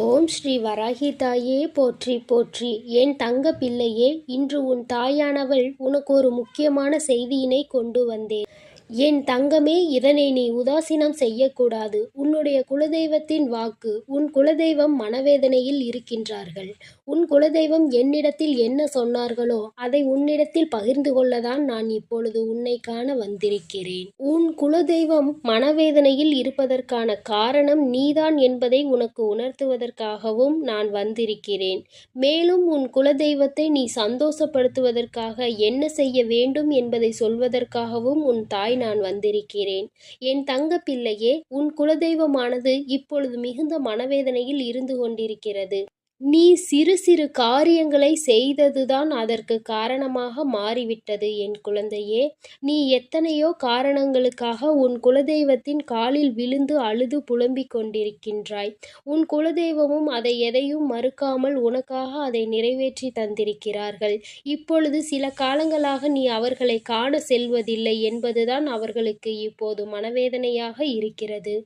ஓம் ஸ்ரீ வராகி தாயே போற்றி போற்றி. என் தங்க பிள்ளையே இன்று உன் தாயானவள் உனக்கு ஒரு முக்கியமான செய்தியினை கொண்டு வந்தேன். என் தங்கமே இதனை நீ உதாசீனம் செய்யக்கூடாது. உன்னுடைய குலதெய்வத்தின் வாக்கு உன் குலதெய்வம் மனவேதனையில் இருக்கின்றார்கள். உன் குலதெய்வம் என்னிடத்தில் என்ன சொன்னார்களோ அதை உன்னிடத்தில் பகிர்ந்து கொள்ளதான் நான் இப்பொழுது உன்னை காண வந்திருக்கிறேன். உன் குலதெய்வம் மனவேதனையில் இருப்பதற்கான காரணம் நீதான் என்பதை உனக்கு உணர்த்துவதற்காகவும் நான் வந்திருக்கிறேன். மேலும் உன் குலதெய்வத்தை நீ சந்தோஷப்படுத்துவதற்காக என்ன செய்ய வேண்டும் என்பதை சொல்வதற்காகவும் உன் தாய் நான் வந்திருக்கிறேன். என் தங்க பிள்ளையே உன் குலதெய்வமானது இப்பொழுது மிகுந்த மனவேதனையில் இருந்து கொண்டிருக்கிறது. நீ சிறு சிறு காரியங்களை செய்ததுதான் அதற்கு காரணமாக மாறிவிட்டது என் குழந்தையே. நீ எத்தனையோ காரணங்களுக்காக உன் குலதெய்வத்தின் காலில் விழுந்து அழுது புலம்பிக் கொண்டிருக்கின்றாய். உன் குலதெய்வமும் அதை எதையும் மறுக்காமல் உனக்காக அதை நிறைவேற்றி தந்திருக்கிறார்கள். இப்பொழுது சில காலங்களாக நீ அவர்களை காண செல்வதில்லை என்பதுதான் அவர்களுக்கு இப்போது மனவேதனையாக இருக்கிறது.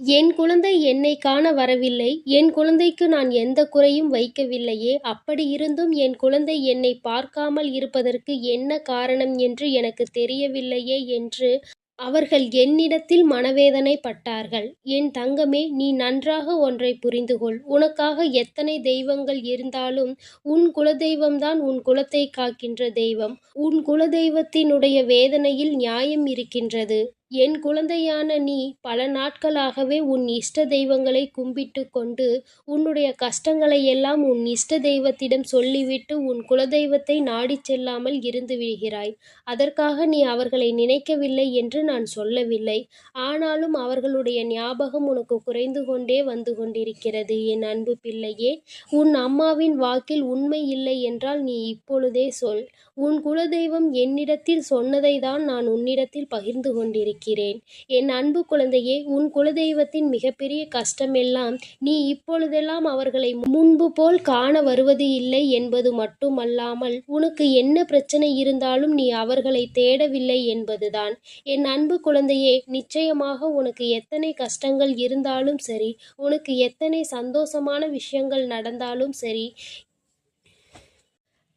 என் குழந்தை என்னை காண வரவில்லை. என் குழந்தைக்கு நான் எந்த குறையும் வைக்கவில்லையே. அப்படி இருந்தும் என் குழந்தை என்னை பார்க்காமல் இருப்பதற்கு என்ன காரணம் என்று எனக்கு தெரியவில்லையே என்று அவர்கள் என்னிடத்தில் மனவேதனை பட்டார்கள் என் தங்கமே நீ நன்றாக ஒன்றை புரிந்துகொள். உனக்காக எத்தனை தெய்வங்கள் இருந்தாலும் உன் குலதெய்வம்தான் உன் குலத்தை காக்கின்ற தெய்வம். உன் குலதெய்வத்தினுடைய வேதனையில் நியாயம் இருக்கின்றது. என் குழந்தையான நீ பல நாட்களாகவே உன் இஷ்ட தெய்வங்களை கும்பிட்டு கொண்டு உன்னுடைய கஷ்டங்களை எல்லாம் உன் இஷ்ட தெய்வத்திடம் சொல்லிவிட்டு உன் குலதெய்வத்தை நாடிச் செல்லாமல் இருந்து விடுகிறாய். அதற்காக நீ அவர்களை நினைக்கவில்லை என்று நான் சொல்லவில்லை. ஆனாலும் அவர்களுடைய ஞாபகம் உனக்கு குறைந்து கொண்டே வந்து கொண்டிருக்கிறது. என் அன்பு பிள்ளையே உன் அம்மாவின் வாக்கில் உண்மை இல்லை என்றால் நீ இப்பொழுதே சொல். உன் குலதெய்வம் என்னிடத்தில் சொன்னதை தான் நான் உன்னிடத்தில் பகிர்ந்து கொண்டிருக்கிறேன். இருக்கிறேன். என் அன்பு குழந்தையே உன் குலதெய்வத்தின் மிகப்பெரிய கஷ்டமெல்லாம் நீ இப்பொழுதெல்லாம் அவர்களை முன்பு போல் காண வருவது இல்லை என்பது மட்டுமல்லாமல் உனக்கு என்ன பிரச்சனை இருந்தாலும் நீ அவர்களை தேடவில்லை என்பதுதான். என் அன்பு குழந்தையே நிச்சயமாக உனக்கு எத்தனை கஷ்டங்கள் இருந்தாலும் சரி உனக்கு எத்தனை சந்தோஷமான விஷயங்கள் நடந்தாலும் சரி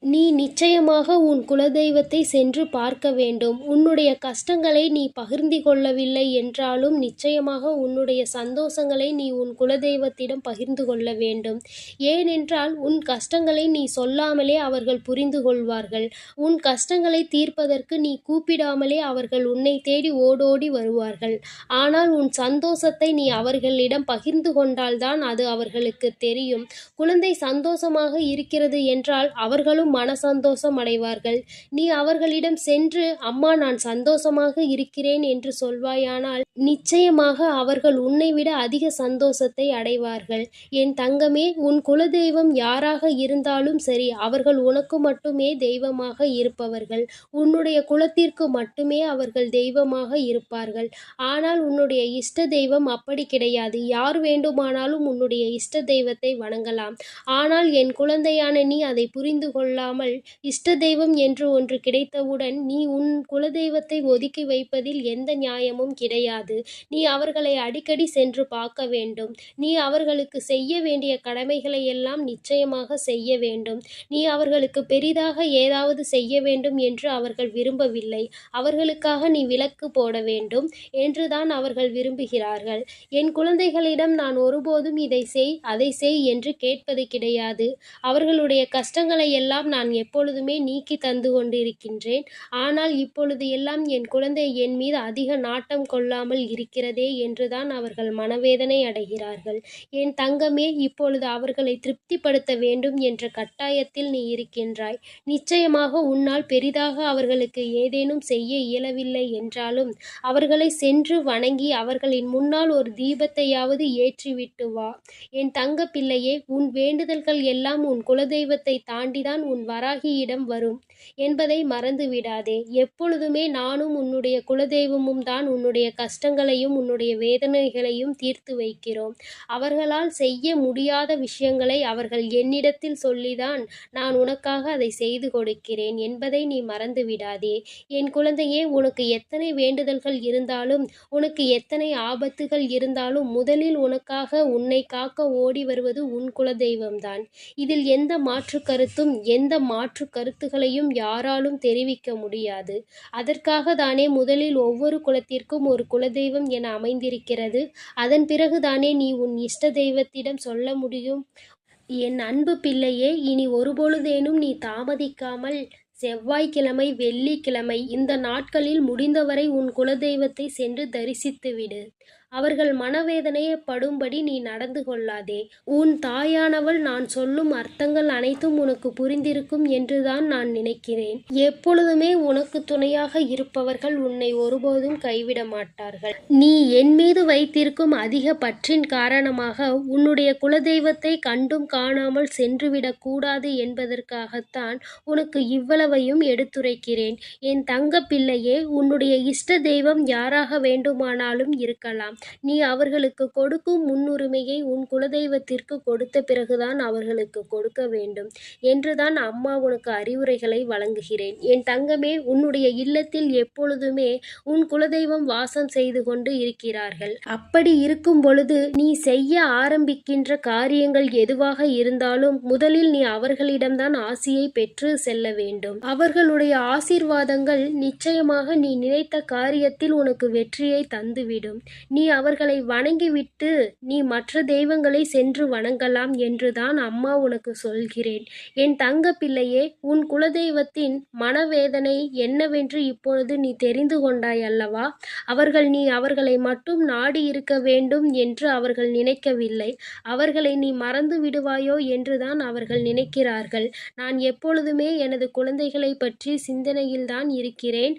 நீ நிச்சயமாக உன் குலதெய்வத்தை சென்று பார்க்க வேண்டும். உன்னுடைய கஷ்டங்களை நீ பகிர்ந்து கொள்ளவில்லை என்றாலும் நிச்சயமாக உன்னுடைய சந்தோஷங்களை நீ உன் குலதெய்வத்திடம் பகிர்ந்து கொள்ள வேண்டும். ஏனென்றால் உன் கஷ்டங்களை நீ சொல்லாமலே அவர்கள் புரிந்து கொள்வார்கள். உன் கஷ்டங்களை தீர்ப்பதற்கு நீ கூப்பிடாமலே அவர்கள் உன்னை தேடி ஓடோடி வருவார்கள். ஆனால் உன் சந்தோஷத்தை நீ அவர்களிடம் பகிர்ந்து கொண்டால்தான் அது அவர்களுக்கு தெரியும். குழந்தை சந்தோஷமாக இருக்கிறது என்றால் அவர்களும் மன சந்தோஷம் அடைவார்கள் நீ அவர்களிடம் சென்று அம்மா நான் சந்தோஷமாக இருக்கிறேன் என்று சொல்வாயானால் நிச்சயமாக அவர்கள் உன்னை விட அதிக சந்தோஷத்தை அடைவார்கள். என் தங்கமே உன் குலதெய்வம் யாராக இருந்தாலும் சரி அவர்கள் உனக்கு மட்டுமே தெய்வமாக இருப்பவர்கள். உன்னுடைய குலத்திற்கு மட்டுமே அவர்கள் தெய்வமாக இருப்பார்கள். ஆனால் உன்னுடைய இஷ்ட தெய்வம் அப்படி கிடையாது. யார் வேண்டுமானாலும் உன்னுடைய இஷ்ட தெய்வத்தை வணங்கலாம். ஆனால் என் குழந்தையான நீ அதை புரிந்து கொள்ளாமல் இஷ்ட தெய்வம் என்று ஒன்று கிடைத்தவுடன் நீ உன் குலதெய்வத்தை ஒதுக்கி வைப்பதில் எந்த நியாயமும் கிடையாது. நீ அவர்களை அடிக்கடி சென்று பார்க்க வேண்டும். நீ அவர்களுக்கு செய்ய வேண்டிய கடமைகளை எல்லாம் நிச்சயமாக செய்ய வேண்டும். நீ அவர்களுக்கு பெரிதாக ஏதாவது செய்ய வேண்டும் என்று அவர்கள் விரும்பவில்லை. அவர்களுக்காக நீ விலக்கு போட வேண்டும் என்றுதான் அவர்கள் விரும்புகிறார்கள். என் குழந்தைகளிடம் நான் ஒருபோதும் இதை செய் அதை செய் என்று கேட்பது கிடையாது. அவர்களுடைய கஷ்டங்களை எல்லாம் நான் எப்பொழுதுமே நீக்கி தந்து கொண்டிருக்கின்றேன். ஆனால் இப்பொழுது எல்லாம் என் குழந்தை என் மீது அதிக நாட்டம் கொள்ளாமல் இருக்கிறதே என்றுதான் அவர்கள் மனவேதனை அடைகிறார்கள். என் தங்கமே இப்பொழுது அவர்களை திருப்திப்படுத்த வேண்டும் என்ற கட்டாயத்தில் நீ இருக்கின்றாய். நிச்சயமாக உன்னால் பெரிதாக அவர்களுக்கு ஏதேனும் செய்ய இயலவில்லை என்றாலும் அவர்களை சென்று வணங்கி அவர்களின் முன்னால் ஒரு தீபத்தையாவது ஏற்றிவிட்டு வா. என் தங்க பிள்ளையே உன் வேண்டுதல்கள் எல்லாம் உன் குலதெய்வத்தை தாண்டிதான் உன் உன் வராகியிடம் வரும் என்பதை மறந்து விடாதே எப்பொழுதுமே நானும் உன்னுடைய குலதெய்வமும் தான் உன்னுடைய கஷ்டங்களையும் உன்னுடைய வேதனைகளையும் தீர்த்து வைக்கிறோம். அவர்களால் செய்ய முடியாத விஷயங்களை அவர்கள் என்னிடத்தில் சொல்லிதான் நான் உனக்காக அதை செய்து கொடுக்கிறேன் என்பதை நீ மறந்து விடாதே என் குழந்தையே உனக்கு எத்தனை வேண்டுதல்கள் இருந்தாலும் உனக்கு எத்தனை ஆபத்துகள் இருந்தாலும் முதலில் உனக்காக உன்னை காக்க ஓடி வருவது உன் குலதெய்வம்தான். இதில் எந்த மாற்று கருத்தும் எந்த மாற்று கருத்துகளையும் யாராலும் தெரிவிக்க முடியாது. அதற்காக தானே முதலில் ஒவ்வொரு குலத்திற்கும் ஒரு குலதெய்வம் என அமைந்திருக்கிறது. அதன் பிறகு தானே நீ உன் இஷ்ட தெய்வத்திடம் சொல்ல முடியும்? என் அன்பு பிள்ளையே இனி ஒருபொழுதேனும் நீ தாமதிக்காமல் செவ்வாய்க்கிழமை வெள்ளிக்கிழமை இந்த நாட்களில் முடிந்தவரை உன் குலதெய்வத்தை சென்று தரிசித்துவிடு. அவர்கள் மனவேதனையை படும்படி நீ நடந்து கொள்ளாதே. உன் தாயானவள் நான் சொல்லும் அர்த்தங்கள் அனைத்தும் உனக்கு புரிந்திருக்கும் என்றுதான் நான் நினைக்கிறேன். எப்பொழுதுமே உனக்கு துணையாக இருப்பவர்கள் உன்னை ஒருபோதும் கைவிட மாட்டார்கள். நீ என் மீது வைத்திருக்கும் அதிக பற்றின் காரணமாக உன்னுடைய குலதெய்வத்தை கண்டும் காணாமல் சென்றுவிடக் கூடாது என்பதற்காகத்தான் உனக்கு இவ்வளவையும் எடுத்துரைக்கிறேன். என் தங்க பிள்ளையே உன்னுடைய இஷ்ட தெய்வம் யாராக வேண்டுமானாலும் இருக்கலாம். நீ அவர்களுக்கு கொடுக்கும் முன்னுரிமையை உன் குலதெய்வத்திற்கு கொடுத்த பிறகுதான் அவர்களுக்கு கொடுக்க வேண்டும் என்றுதான் அம்மா உனக்கு அறிவுரைகளை வழங்குகிறேன். என் தங்கமே உன்னுடைய இல்லத்தில் எப்பொழுதுமே உன் குலதெய்வம் வாசம் செய்து கொண்டு இருக்கிறார்கள். அப்படி இருக்கும் பொழுது நீ செய்ய ஆரம்பிக்கின்ற காரியங்கள் எதுவாக இருந்தாலும் முதலில் நீ அவர்களிடம்தான் ஆசியை பெற்று செல்ல வேண்டும். அவர்களுடைய ஆசீர்வாதங்கள் நிச்சயமாக நீ நினைத்த காரியத்தில் உனக்கு வெற்றியை தந்துவிடும். நீ அவர்களை வணங்கிவிட்டு நீ மற்ற தெய்வங்களை சென்று வணங்கலாம் என்றுதான் அம்மா உனக்கு சொல்கிறேன். என் தங்க பிள்ளையே உன் குலதெய்வத்தின் மனவேதனை என்னவென்று இப்பொழுது நீ தெரிந்து கொண்டாய் அல்லவா? அவர்கள் நீ அவர்களை மட்டும் நாடி இருக்க வேண்டும் என்று அவர்கள் நினைக்கவில்லை. அவர்களை நீ மறந்து விடுவாயோ என்றுதான் அவர்கள் நினைக்கிறார்கள். நான் எப்பொழுதுமே எனது குழந்தைகளை பற்றி சிந்தனையில்தான் இருக்கிறேன்.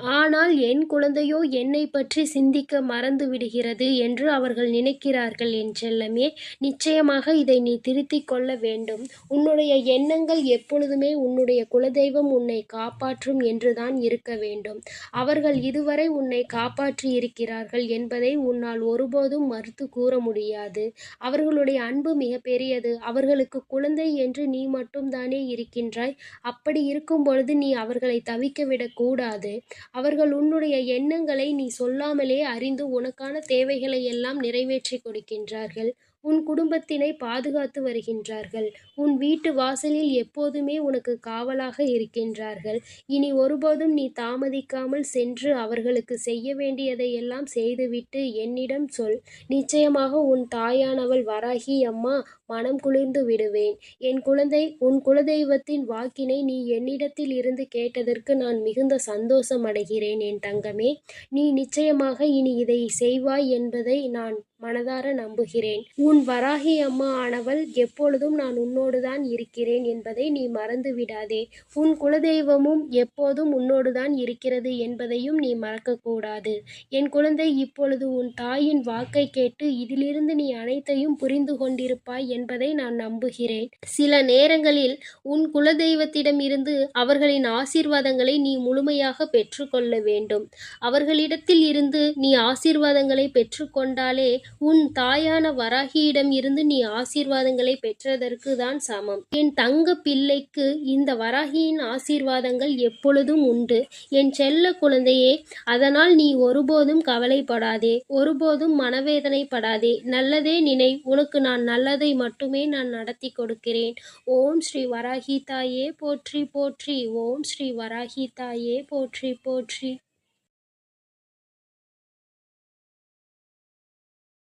ஆனால் என் குழந்தையோ என்னை பற்றி சிந்திக்க மறந்து விடுகிறது என்று அவர்கள் நினைக்கிறார்கள் என் செல்லமே. நிச்சயமாக இதை நீ திருத்திக் கொள்ள வேண்டும். உன்னுடைய எண்ணங்கள் எப்பொழுதுமே உன்னுடைய குலதெய்வம் உன்னை காப்பாற்றும் என்றுதான் இருக்க வேண்டும். அவர்கள் இதுவரை உன்னை காப்பாற்றி இருக்கிறார்கள் என்பதை உன்னால் ஒருபோதும் மறுத்து கூற முடியாது. அவர்களுடைய அன்பு மிக பெரியது. அவர்களுக்கு குழந்தை என்று நீ மட்டும்தானே இருக்கின்றாய். அப்படி இருக்கும் பொழுது நீ அவர்களை தவிக்க விடக்கூடாது அவர்கள் உன்னுடைய எண்ணங்களை நீ சொல்லாமலே அறிந்து உனக்கான தேவைகளை எல்லாம் நிறைவேற்றி கொடுக்கின்றார்கள். உன் குடும்பத்தினை பாதுகாத்து வருகின்றார்கள். உன் வீட்டு வாசலில் எப்போதுமே உனக்கு காவலாக இருக்கின்றார்கள். இனி ஒருபோதும் நீ தாமதிக்காமல் சென்று அவர்களுக்கு செய்ய வேண்டியதை எல்லாம் செய்துவிட்டு என்னிடம் சொல். நிச்சயமாக உன் தாயானவள் வராகி அம்மா மனம் குளிர்ந்து விடுவேன். என் குழந்தை உன் குலதெய்வத்தின் வாக்கினை நீ என்னிடத்தில் இருந்து கேட்டதற்கு நான் மிகுந்த சந்தோஷம் அடைகிறேன் என் தங்கமே. நீ நிச்சயமாக இனி இதை செய்வாய் என்பதை நான் மனதார நம்புகிறேன். உன் வராகி அம்மா ஆனவள் எப்பொழுதும் நான் உன்னோடுதான் இருக்கிறேன் என்பதை நீ மறந்து விடாதே. உன் குலதெய்வமும் எப்போதும் உன்னோடுதான் இருக்கிறது என்பதையும் நீ மறக்கக்கூடாது என் குழந்தை இப்பொழுது உன் தாயின் வாக்கை கேட்டு இதிலிருந்து நீ அனைத்தையும் புரிந்து கொண்டிருப்பாய் என்பதை நான் நம்புகிறேன். சில நேரங்களில் உன் குலதெய்வத்திடம் இருந்து அவர்களின் ஆசீர்வாதங்களை நீ முழுமையாக பெற்றுக்கொள்ள வேண்டும். அவர்களிடத்தில் இருந்து நீ ஆசீர்வாதங்களை பெற்றுக்கொண்டாலே உன் தாயான வராகியிடம் இருந்து நீ ஆசீர்வாதங்களை பெற்றதற்கு தான் சமம். என் தங்க பிள்ளைக்கு இந்த வராகியின் ஆசீர்வாதங்கள் எப்பொழுதும் உண்டு. என் செல்ல குழந்தையே அதனால் நீ ஒருபோதும் கவலைப்படாதே. ஒருபோதும் மனவேதனைப்படாதே. நல்லதே நினை. உனக்கு நான் நல்லதை மட்டுமே நான் நடத்தி கொடுக்கிறேன். ஓம் ஸ்ரீ வராகி தாயே போற்றி போற்றி. ஓம் ஸ்ரீ வராகி தாயே போற்றி போற்றி.